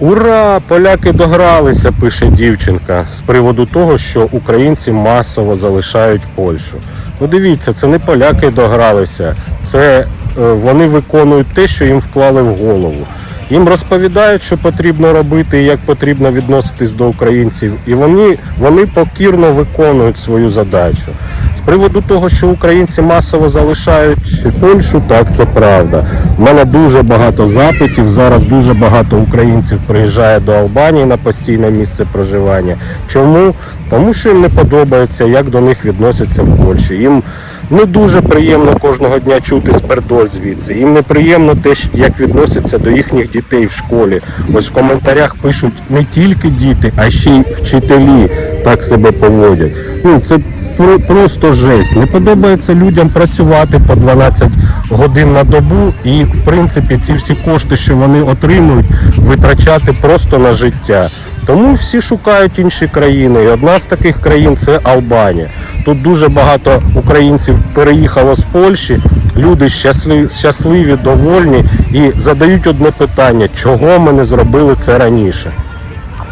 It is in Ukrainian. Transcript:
Ура! Поляки догралися, пише дівчинка з приводу того, що українці масово залишають Польщу. Ну дивіться, це не поляки догралися, це е, вони виконують те, що їм вклали в голову. Їм розповідають, що потрібно робити і як потрібно відноситись до українців, і вони, вони покірно виконують свою задачу. Приводу того, що українці масово залишають Польщу, так це правда. У мене дуже багато запитів. Зараз дуже багато українців приїжджає до Албанії на постійне місце проживання. Чому? Тому що їм не подобається, як до них відносяться в Польщі. Їм не дуже приємно кожного дня чути спердоль звідси. Їм неприємно те, як відносяться до їхніх дітей в школі. Ось в коментарях пишуть не тільки діти, а ще й вчителі так себе поводять. Ну це просто жесть. Не подобається людям працювати по 12 годин на добу, і в принципі ці всі кошти, що вони отримують, витрачати просто на життя. Тому всі шукають інші країни. І одна з таких країн це Албанія. Тут дуже багато українців переїхало з Польщі. Люди щасливі, щасливі, довольні і задають одне питання: чого ми не зробили це раніше?